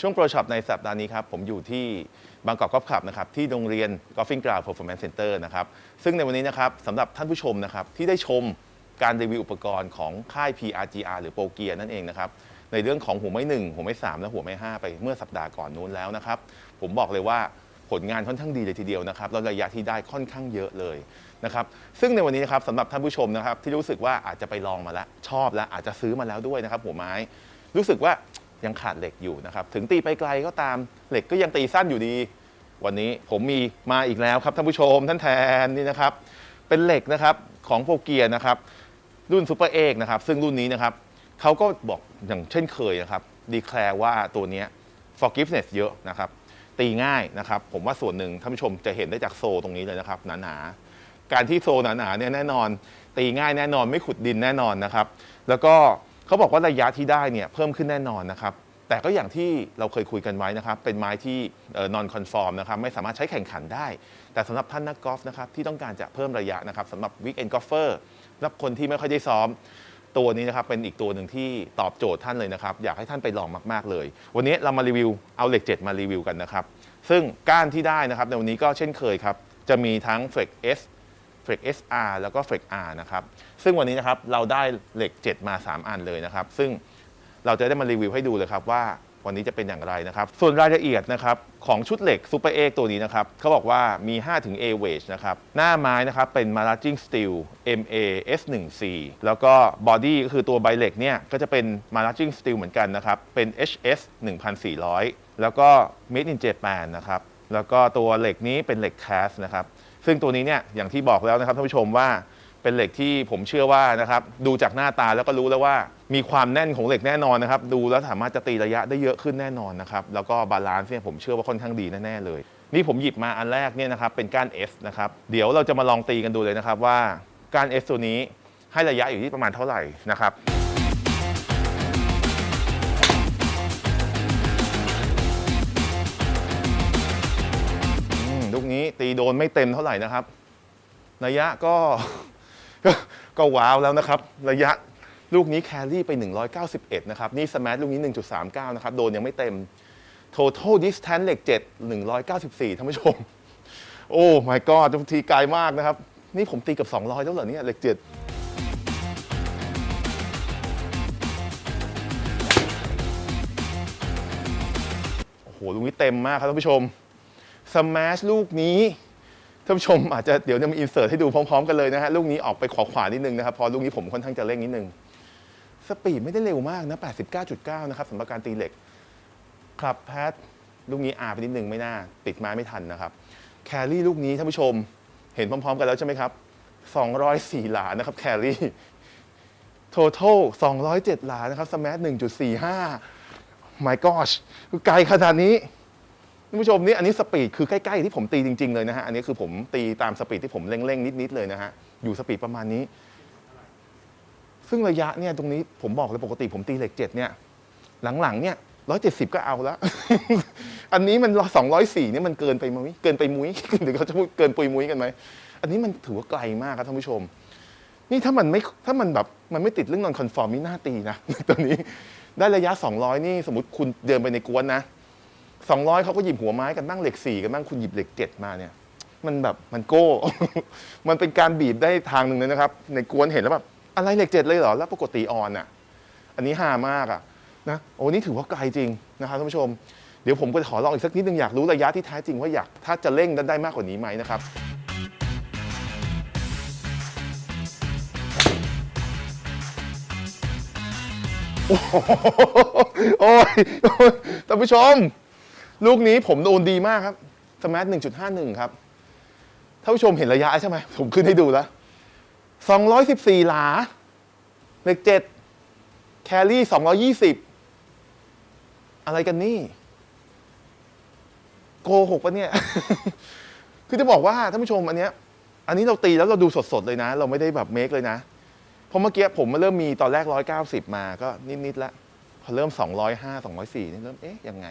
ช่วงโปรช็อปในสัปดาห์นี้ครับผมอยู่ที่บางกอกกอล์ฟคลับนะครับที่โรงเรียน Golfing Ground Performance Center นะครับซึ่งในวันนี้นะครับสำหรับท่านผู้ชมนะครับที่ได้ชมการรีวิวอุปกรณ์ของค่าย PRGR หรือโปรเกียนั่นเองนะครับในเรื่องของหัวไม้ 1 หัวไม้ 3 และหัวไม้ 5 ไปเมื่อสัปดาห์ก่อนนู้นแล้วนะครับผมบอกเลยว่าผลงานค่อนข้างดีเลยทีเดียวนะครับแล้วระยะที่ได้ค่อนข้างเยอะเลยนะครับซึ่งในวันนี้นะครับสำหรับท่านผู้ชมนะครับที่รู้สึกว่าอาจจะไปลองมาแล้วชอบแล้วอาจจะซื้อมาแล้วด้วยนะครับหัวไม้ รู้สึกว่า ยังขาดเหล็กอยู่นะครับ ถึงตีไปไกลก็ตามเหล็กก็ยังตีสั้นอยู่ดี วันนี้ผมมีมาอีกแล้วครับท่านผู้ชมท่านแทนนี่นะครับ เป็นเหล็กนะครับของโปเกียนะครับ รุ่นซูเปอร์เอกนะครับ ซึ่งรุ่นนี้นะครับเขาก็บอกอย่างเช่นเคยนะครับดีแคลร์ว่าตัวนี้ forgiveness เยอะนะครับ ตีง่ายนะครับ ผมว่าส่วนหนึ่งท่านผู้ชมจะเห็นได้จากโซตรงนี้เลยนะครับหนาๆการที่โซหนาๆเนี่ยแน่นอน ตีง่ายแน่นอนไม่ขุดดินแน่นอนนะครับ แล้วก็ เขาบอกว่าระยะที่ได้เนี่ยเพิ่มขึ้นแน่นอนนะครับ แต่ก็อย่างที่เราเคยคุยกันไว้นะครับ เป็นไม้ที่เอ่อ non conform นะครับไม่สามารถใช้แข่งขันได้ แต่สำหรับท่านนักกอล์ฟนะครับที่ต้องการจะเพิ่มระยะนะครับสำหรับ weekend golfer สำหรับคนที่ไม่ค่อยได้ซ้อมตัวนี้นะครับเป็นอีกตัวหนึ่งที่ตอบโจทย์ท่านเลยนะครับ อยากให้ท่านไปลองมาก ๆ เลย วันนี้เรามารีวิวเอาเหล็ก7มารีวิวกันนะครับ ซึ่งก้านที่ได้นะครับในวันนี้ก็เช่นเคยครับ จะมีทั้ง Flex S Flex SR แล้วก็ Flex R นะครับ ซึ่งวันนี้นะครับเราได้เหล็ก 7 มา 3 อันเลยนะครับ ซึ่งเราจะได้มารีวิวให้ดูเลยครับว่าวันนี้จะเป็นอย่างไรนะครับ ส่วนรายละเอียดนะครับของชุดเหล็กซูเปอร์เอกตัวนี้นะครับเขาบอกว่ามี5 A Wedge นะครับ หน้าไม้นะครับเป็น m a r a g i n g Steel MA S1C แล้วก็บอดี้ก็คือตัวใบเหล็กเนี่ยก็จะเป็น m a r a g i n g Steel เหมือนกันนะครับ เป็น HS 1400 แล้วก็ Made in Japan นะครับ แล้วก็ตัวเหล็กนี้เป็นเหล็กแคสนะครับ ซึ่งตัวนี้เนี่ยอย่างที่บอกแล้วนะครับท่านผู้ชมว่าเป็นเหล็กที่ผมเชื่อว่านะครับดูจากหน้าตาแล้วก็รู้แล้วว่ามีความแน่นของเหล็กแน่นอนนะครับดูแล้วสามารถจะตีระยะได้เยอะขึ้นแน่นอนนะครับแล้วก็บาลานซ์เนี่ยผมเชื่อว่าค่อนข้างดีแน่ๆเลย นี่ผมหยิบมาอันแรกเนี่ยนะครับเป็นก้าน S นะครับเดี๋ยวเราจะมาลองตีกันดูเลยนะครับว่าก้าน S ตัวนี้ให้ระยะอยู่ที่ประมาณเท่าไหร่นะครับ โดนไม่เต็มเท่าไหร่นะครับ ระยะก็ก็ว้าวแล้วนะครับ ระยะลูกนี้แครี่ไป 191 นะครับ นี่สมาร์ทลูกนี้ 1.39 นะครับ โดนยังไม่เต็ม total distance เหล็ก7 194ท่านผู้ชม โอ้ my god ทุกทีไกลมากนะครับ นี่ผมตีกับ 200 แล้วเหรอเนี่ยเหล็ก7โอ้โห ลูกนี้เต็มมากครับท่านผู้ชม สมาร์ทลูกนี้ ท่านผู้ชมอาจจะเดี๋ยวจะมีอินเสิร์ตให้ดูพร้อมๆกันเลยนะฮะลูกนี้ออกไปขวาขวานิดนึงนะครับพอลูกนี้ผมค่อนข้างจะเร่งนิดนึงสปีดไม่ได้เร็วมากนะ89.9 นะครับสำหรับการตีเหล็กครับแพทลูกนี้อาไปนิดนึงไม่น่า ติดไม้ไม่ทันนะครับแครี่ลูกนี้ท่านผู้ชมเห็นพร้อมๆกันแล้วใช่ไหมครับ 204 หลานะครับแครี่ total 207 หลานะครับสมาร์ท1.45 my gosh ไกลขนาดนี้านผู้ชมนี่อันนี้สปีดคือใกล้ๆที่ผมตีจริงๆเลยนะฮะอันนี้คือผมตีตามสปีดที่ผมเร่งๆนิดๆเลยนะฮะอยู่สปีดประมาณนี้ ซึ่งระยะเนี่ยตรงนี้ผมบอกเลยปกติผมตีเหล็กเจ็ดเนี่ยหลังๆเนี่ยร้อยเจ็ดสิบก็เอาแล้ว อันนี้มันสองร้อยสี่เนี่ยมันเกินไปมุ้ยเกินไปมุ้ยเดี๋ยวเขาจะพูดเกินปุยมุ้ยกันไหมอันนี้มันถือว่าไกลมากครับท่านผู้ชม นี่ถ้ามันไม่ถ้ามันแบบมันไม่ติดเรื่องนอนคอนฟอร์มนี่น่าตีนะตัวนี้ได้ระยะ 200 นี่สมมติคุณเดินไปในกวนนะ 200เขาก็หยิบหัวไม้กันบ้างเหล็ก4กันบ้างคุณหยิบเหล็ก7มาเนี่ย มันแบบมันโก้ มันเป็นการบีบได้ทางหนึ่งเลยนะครับ ในกวนเห็นแล้วแบบอะไรเหล็กเจ็ดเลยเหรอแล้วปกติออนอะ อันนี้ฮามากอะนะโอ้นี่ถือว่าไกลจริงนะครับท่านผู้ชมเดี๋ยวผมก็ขอลองอีกสักนิดนึงอยากรู้ระยะที่แท้จริงว่าอยากถ้าจะเร่งได้มากกว่านี้ไหมนะครับโอ้ยท่านผู้ชม ลูกนี้ผมโดนดีมากครับสมาร์ท1.51ครับท่านผู้ชมเห็นระยะใช่ไหม ผมขึ้นให้ดูแล้ว214หลาเลข7แครี่220อยี่สิบอะไรกันนี่ โกหกปะเนี่ย คือจะบอกว่าท่านผู้ชมอันเนี้ย อันนี้เราตีแล้วเราดูสดๆเลยนะ เราไม่ได้แบบเมคเลยนะเพราะเมื่อกี้ผมมาเริ่มมีตอนแรก190มาก็นิดๆแล้วพอเริ่ม205 204นี่เริ่มเอ๊ะยังไง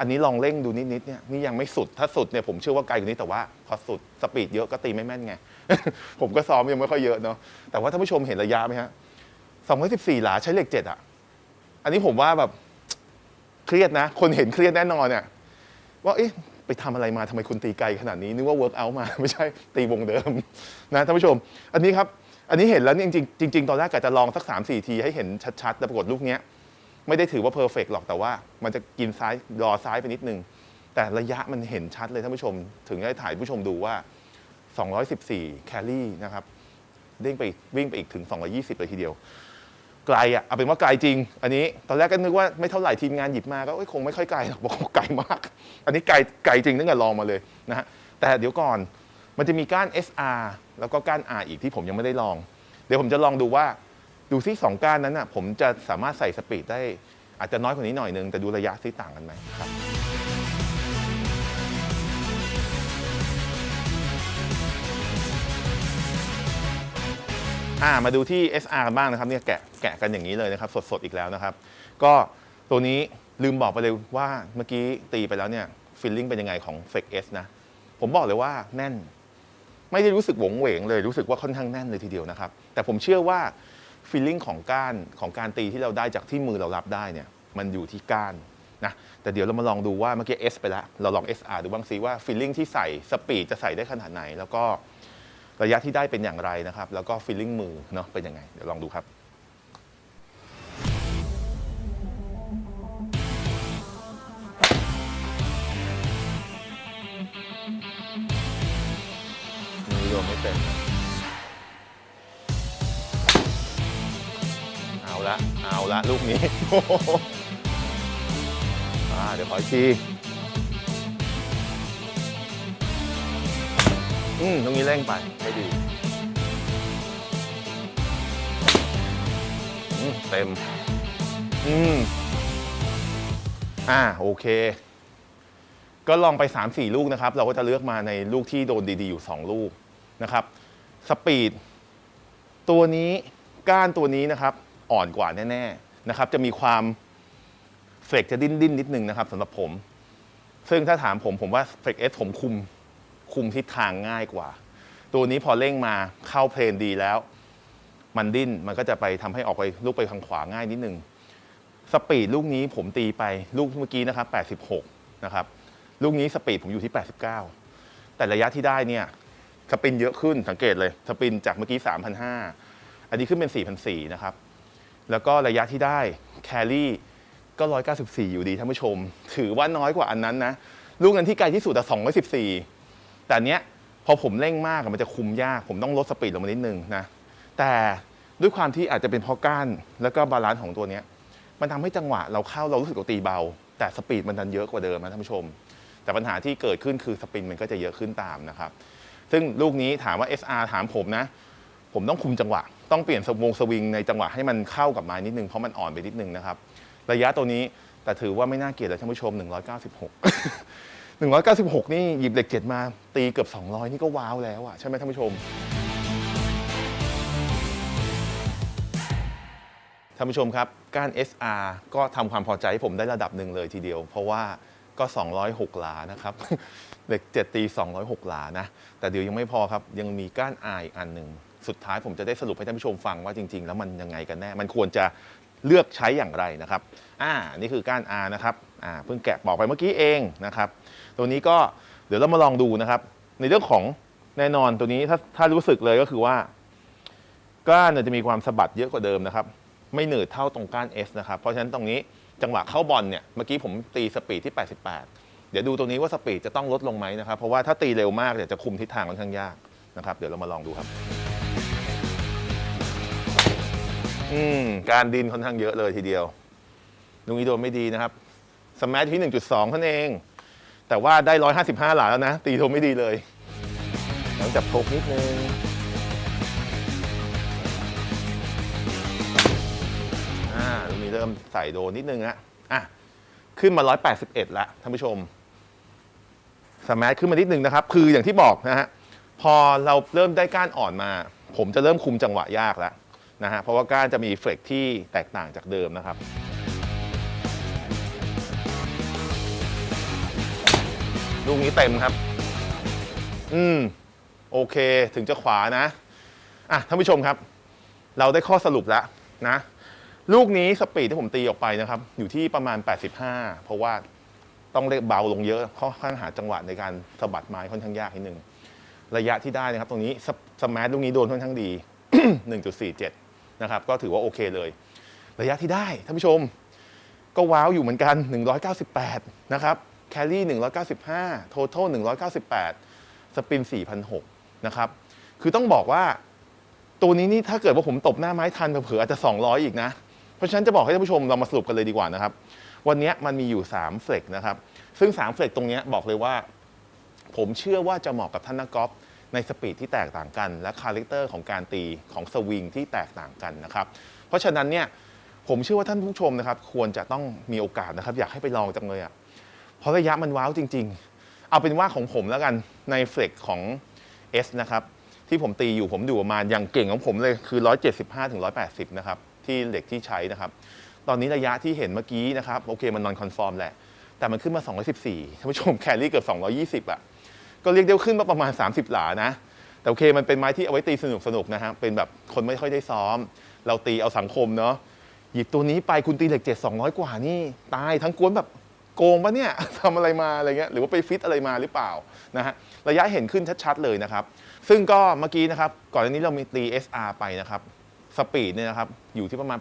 อันนี้ลองเร่งดูนิดๆเนี่ยนี่ยังไม่สุดถ้าสุดเนี่ยผมเชื่อว่าไกลกว่านี้แต่ว่าพอสุดสปีดเยอะก็ตีไม่แม่นไง ผมก็ซ้อมยังไม่ค่อยเยอะเนาะแต่ว่าท่านผู้ชมเห็นระยะไหมฮะ214หลาใช้เหล็ก7อะ อันนี้ผมว่าแบบเครียดนะ คนเห็นเครียดแน่นอนเนี่ยว่าเอ๊ะไปทำอะไรมาทำไมคุณตีไกลขนาดนี้นึกว่าเวิร์กอัลมาไม่ใช่ตีวงเดิมนะท่านผู้ชม อันนี้ครับอันนี้เห็นแล้วเนี่ยจริงจริงตอนแรกกะจะลองสัก3 4 ทีให้เห็นชัดๆแต่ปรากฏลูกเนี้ย ไม่ได้ถือว่าเพอร์เฟกหรอกแต่ว่า มันจะกินซ้ายรอซ้ายไปนิดนึง แต่ระยะมันเห็นชัดเลยท่านผู้ชม ถึงได้ถ่ายผู้ชมดูว่า 214 แคลรี่นะครับเด้งไปวิ่งไปอีกถึง 220 เลยทีเดียว ไกลอะเอาเป็นว่าไกลจริง อันนี้ตอนแรกก็นึกว่าไม่เท่าไหร่ทีมงานหยิบมาก็คงไม่ค่อยไกลหรอกบอกว่าไกลมาก อันนี้ไกลไกลจริงตั้งแต่ลองมาเลยนะฮะแต่เดี๋ยวก่อนมันจะมีก้าน SR แล้วก็ก้าน R อีกที่ผมยังไม่ได้ลอง เดี๋ยวผมจะลองดูว่า ดูซิสองก้านนั้นน่ะผมจะสามารถใส่สปีดได้อาจจะน้อยกว่านี้หน่อยนึง แต่ดูระยะซิต่างกันไหมครับอ่ามาดูที่ SR กันบ้างนะครับเนี่ยแกะแกะกันอย่างนี้เลยนะครับสดๆอีกแล้วนะครับ ก็ตัวนี้ลืมบอกไปเลยว่าเมื่อกี้ตีไปแล้วเนี่ยฟิลลิ่งเป็นยังไงของ f ฟ e S นะ ผมบอกเลยว่าแน่น ไม่ได้รู้สึกหวงเหวงเลยรู้สึกว่าค่อนข้างแน่นเลยทีเดียวนะครับ แต่ผมเชื่อว่า ฟีลลิ่งของก้านของการตีที่เราได้จากที่มือเรารับได้เนี่ยมันอยู่ที่ก้านนะแต่เดี๋ยวเรามาลองดูว่าเมื่อกี้ S ไปแล้ว เราลอง SR ดูบ้างซิว่าฟีลลิ่งที่ใส่สปีดจะใส่ได้ขนาดไหน แล้วก็ระยะที่ได้เป็นอย่างไรนะครับ แล้วก็ฟีลลิ่งมือเนาะเป็นยังไง เดี๋ยวลองดูครับ เอาละลูกนี้ อ่าเดี๋ยวขออีกที อืมตรงนี้เร่งไปไม่ดีอืมเต็ม อืมอ่าโอเค ก็ลองไป 3-4 ลูกนะครับ เราก็จะเลือกมาในลูกที่โดนดีๆ อยู่ 2 ลูกนะครับ สปีด ตัวนี้ก้านตัวนี้นะครับ อ่อนกว่าแน่ๆนะครับ จะมีความเฟกจะดิ้นดิ้นๆนิดนึงนะครับสำหรับผม ซึ่งถ้าถามผมผมว่าเฟกเอสผมคุมคุมทิศทางง่ายกว่า ตัวนี้พอเร่งมาเข้าเพลนดีแล้ว มันดิ้นมันก็จะไปทำให้ออกไปลูกไปทางขวาง่ายนิดนึงสปีดลูกนี้ผมตีไปลูกเมื่อกี้นะครับ 86 นะครับ ลูกนี้สปีดผมอยู่ที่ 89 แต่ระยะที่ได้เนี่ยสปินเยอะขึ้นสังเกตเลยสปินจากเมื่อกี้ 3,500 อันนี้ขึ้นเป็น 4,400 นะครับ แล้วก็ระยะที่ได้แครี่ก็ 194 อยู่ดีท่านผู้ชม ถือว่าน้อยกว่าอันนั้นนะ ลูกนั้นที่ไกลที่สุดอะ214 แต่อันเนี้ยพอผมเร่งมากมันจะคุมยาก ผมต้องลดสปีดลงมานิดนึงนะ แต่ด้วยความที่อาจจะเป็นเพราะก้านแล้วก็บาลานซ์ของตัวเนี้ยมันทำให้จังหวะเราเข้าเรารู้สึกว่าตีเบา แต่สปีดมันดันเยอะกว่าเดิมนะท่านผู้ชม แต่ปัญหาที่เกิดขึ้นคือสปินมันก็จะเยอะขึ้นตามนะครับ ซึ่งลูกนี้ถามว่า SR ถามผมนะ ผมต้องคุมจังหวะ ต้องเปลี่ยนสวงสวิงในจังหวะให้มันเข้ากับไม้นิดนึงเพราะมันอ่อนไปนิดนึงนะครับ ระยะตัวนี้แต่ถือว่าไม่น่าเกลียดเลยท่านผู้ชม 196 196 นี่หยิบเหล็กเจ็ดมาตีเกือบ 200 นี่ก็ว้าวแล้วอะใช่ไหมท่านผู้ชมท่านผู้ชมครับก้าน SR ก็ทำความพอใจให้ผมได้ระดับหนึ่งเลยทีเดียว เพราะว่าก็ 206 หลานะครับ เหล็ก 7 ตี 206 หลานะ แต่เดี๋ยวยังไม่พอครับ ยังมีก้านอีกอันหนึ่ง สุดท้ายผมจะได้สรุปให้ท่านผู้ชมฟังว่าจริง ๆ แล้วมันยังไงกันแน่ มันควรจะเลือกใช้อย่างไรนะครับ อ่า นี่คือก้าน R นะครับ อ่า เพิ่งแกะบอกไปเมื่อกี้เองนะครับ ตัวนี้ก็เดี๋ยวเรามาลองดูนะครับ ในเรื่องของแน่นอนตัวนี้ถ้าถ้ารู้สึกเลยก็คือว่า ก้านเนี่ยจะมีความสะบัดเยอะกว่าเดิมนะครับ ไม่หนืดเท่าตรงก้าน S นะครับ เพราะฉะนั้นตรงนี้จังหวะเข้าบอลเนี่ย เมื่อกี้ผมตีสปีดที่ 88 เดี๋ยวดูตรงนี้ว่าสปีดจะต้องลดลงไหมนะครับ เพราะว่าถ้าตีเร็วมากเนี่ยวจะคุมทิศทางค่อนข้างยากนะครับ เดี๋ยวเรามาลองดูครับ อืมการดินค่อนข้างเยอะเลยทีเดียวลูกนี้โดนไม่ดีนะครับ สมัที่ 1.2เท่านั้นเอง แต่ว่าได้ 155 หลาแล้วนะ ตีโดนไม่ดีเลยต้องจับโชกนิดนึงอ่าตรงนี้เริ่มใส่โดนนิดนึงละอะ ขึ้นมา 181 ละท่านผู้ชม สมาร์ทขึ้นมานิดนึงนะครับ คืออย่างที่บอกนะฮะพอเราเริ่มได้ก้านอ่อนมา ผมจะเริ่มคุมจังหวะยากแล้ว นะฮะเพราะว่าก้านจะมีเฟกที่แตกต่างจากเดิมนะครับ ลูกนี้เต็มครับ อืม โอเคถึงจะขวานะ อะท่านผู้ชมครับ เราได้ข้อสรุปแล้วนะ ลูกนี้สปีดที่ผมตีออกไปนะครับ อยู่ที่ประมาณ 85 เพราะว่าต้องเล็กเบาลงเยอะเพราะข้างหาจังหวะในการสะบัดไม้ค่อนข้างยากนิดนึงระยะที่ได้นะครับ ตรงนี้สมาร์ทลูกนี้โดนค่อนข้างดี 1.47 นะครับก็ถือว่าโอเคเลย ระยะที่ได้ท่านผู้ชม ก็ว้าวอยู่เหมือนกัน 198 นะครับแคลรี่195โทท a ล198 สปิน 4,006นะครับคือต้องบอกว่าตัวนี้นี่ถ้าเกิดว่าผมตบหน้าไม้ทันเผื่ออาจจะ 200 อีกนะ เพราะฉะนั้นจะบอกให้ท่านผู้ชมเรามาสรุปกันเลยดีกว่านะครับ วันนี้มันมีอยู่ 3 เฟลกนะครับ ซึ่ง 3 เฟลกตรงนี้บอกเลยว่า ผมเชื่อว่าจะเหมาะกับท่านนักกอล์ฟ ในสปีดที่แตกต่างกัน และคาแรคเตอร์ของการตีของสวิงที่แตกต่างกันนะครับ เพราะฉะนั้นเนี่ยผมเชื่อว่าท่านผู้ชมนะครับ ควรจะต้องมีโอกาสนะครับ อยากให้ไปลองจังเลยอะ่ะเพราะระยะมันว้าวจริง ๆ เอาเป็นว่าของผมแล้วกันในเฟลกของ S นะครับที่ผมตีอยู่ผมดูประมาณอย่างเก่งของผมเลยคือ 175ถึง180 นะครับ ที่เหล็กที่ใช้นะครับ ตอนนี้ระยะที่เห็นเมื่อกี้นะครับ โอเคมันนอนคอนฟอร์มแหละ แต่มันขึ้นมา 214ท่านผู้ชมแครี่เกือบ 220อะ ก็เรียกได้ว่าขึ้นมาประมาณ 30 หลานะ แต่โอเคมันเป็นไม้ที่เอาไว้ตีสนุกสนุกนะฮะเป็นแบบคนไม่ค่อยได้ซ้อม เราตีเอาสังคมเนาะหยิบตัวนี้ไปคุณตีเหล็ก7 200กว่านี่ตายทั้งกวนแบบโกงปะเนี่ยทำอะไรมาอะไรเงี้ยหรือว่าไปฟิตอะไรมาหรือเปล่านะฮะระยะเห็นขึ้นชัดๆเลยนะครับ ซึ่งก็เมื่อกี้นะครับ ก่อนหน้านี้เรามีตี SR ไปนะครับสปีดเนี่ยนะครับอยู่ที่ประมาณ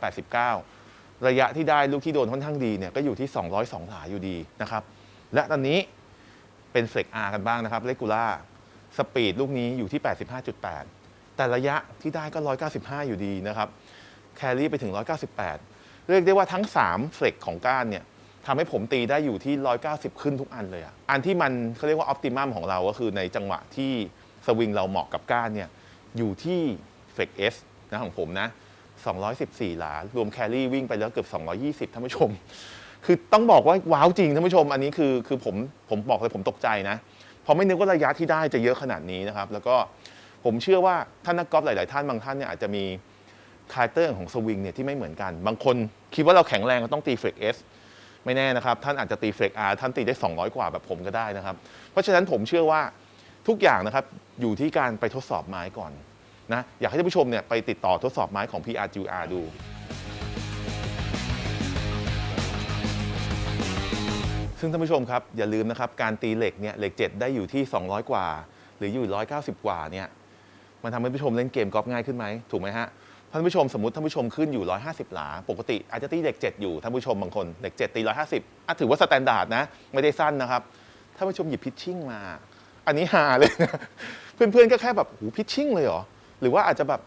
89 ระยะที่ได้ลูกที่โดนค่อนข้างดีเนี่ยก็อยู่ที่ 202 หลาอยู่ดีนะครับและตอนนี้ เป็นเฟลก R กันบ้างนะครับเลกูล่าสปีดลูกนี้อยู่ที่ 85.8 แต่ระยะที่ได้ก็ 195 อยู่ดีนะครับแครี่ไปถึง 198 เรียกได้ว่าทั้ง 3 เฟกของก้านเนี่ยทำให้ผมตีได้อยู่ที่ 190 ขึ้นทุกอันเลยอะอันที่มันเขาเรียกว่าออ t ติมัมของเราก็คือในจังหวะที่สวิงเราเหมาะกับก้านเนี่ยอยู่ที่เฟลก S นะของผมนะ 214 หลา รวมแครี่วิ่งไปแล้วเกือบ 220 ท่านผู้ชม คือต้องบอกว่าว้าวจริงท่านผู้ชม อันนี้คือคือผมผมบอกเลยผมตกใจนะเพราะไม่นึกว่าระยะที่ได้จะเยอะขนาดนี้นะครับ แล้วก็ผมเชื่อว่าท่านนักกอล์ฟหลาย ๆ ท่านบางท่านเนี่ยอาจจะมีคาแรคเตอร์ของสวิงเนี่ยที่ไม่เหมือนกัน บางคนคิดว่าเราแข็งแรงก็ต้องตีเฟรกเอสไม่แน่นะครับ ท่านอาจจะตีเฟรกอาร์ท่านตีได้ 200 กว่าแบบผมก็ได้นะครับ เพราะฉะนั้นผมเชื่อว่าทุกอย่างนะครับอยู่ที่การไปทดสอบไม้ก่อนนะอยากให้ท่านผู้ชมเนี่ยไปติดต่อทดสอบไม้ของ PRGR ดู ซึ่งท่านผู้ชมครับอย่าลืมนะครับการตีเหล็กเนี่ยเหล็ก7ได้อยู่ที่ 200 กว่า หรืออยู่ 190 กว่าเนี่ยมันทำให้ผู้ชมเล่นเกมกอล์ฟง่ายขึ้นไหมถูกไหมฮะท่านผู้ชมสมมติท่านผู้ชมขึ้นอยู่ 150 หลา ปกติอาจจะตีเหล็ก7อยู่ท่านผู้ชมบางคนเหล็ก7ตี 150อะถือว่าสแตนดาร์ดนะไม่ได้สั้นนะครับท่านผู้ชมหยิบพิชชิ่งมา อันนี้หาเลยนะเพื่อนๆก็แค่แบบหูพิชชิ่งเลยเหรอหรือว่าอาจจะแบบ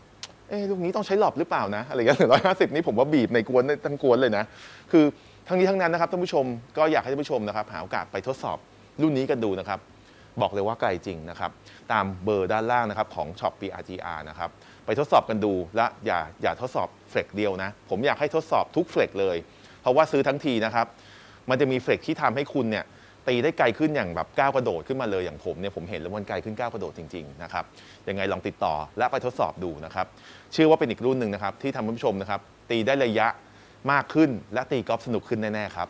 เอ้ลูกนี้ต้องใช้หลอบหรือเปล่านะอะไรเงี้ยร้อยห้าสิบนี่ผมว่าบีบในกวนในทั้งกวนเลยนะ คือ ทั้งนี้ทั้งนั้นนะครับท่านผู้ชมก็อยากให้ท่านผู้ชมนะครับหาโอกาสไปทดสอบรุ่นนี้กันดูนะครับ บอกเลยว่าไกลจริงนะครับ ตามเบอร์ด้านล่างนะครับของช็อป PRGR นะครับ ไปทดสอบกันดูและอย่าอย่าทดสอบเฟลกเดียวนะ ผมอยากให้ทดสอบทุกเฟลกเลย เพราะว่าซื้อทั้งทีนะครับ มันจะมีเฟลกที่ทำให้คุณเนี่ยตีได้ไกลขึ้นอย่างแบบก้าวกระโดดขึ้นมาเลยอย่างผมเนี่ยผมเห็นแล้วมันไกลขึ้นก้าวกระโดดจริงๆนะครับยังไงลองติดต่อและไปทดสอบดูนะครับเชื่อว่าเป็นอีกรุ่นหนึ่งนะครับที่ทำให้ผู้ชมนะครับตีได้ระยะ มากขึ้นและตีกอล์ฟสนุกขึ้นแน่ๆครับ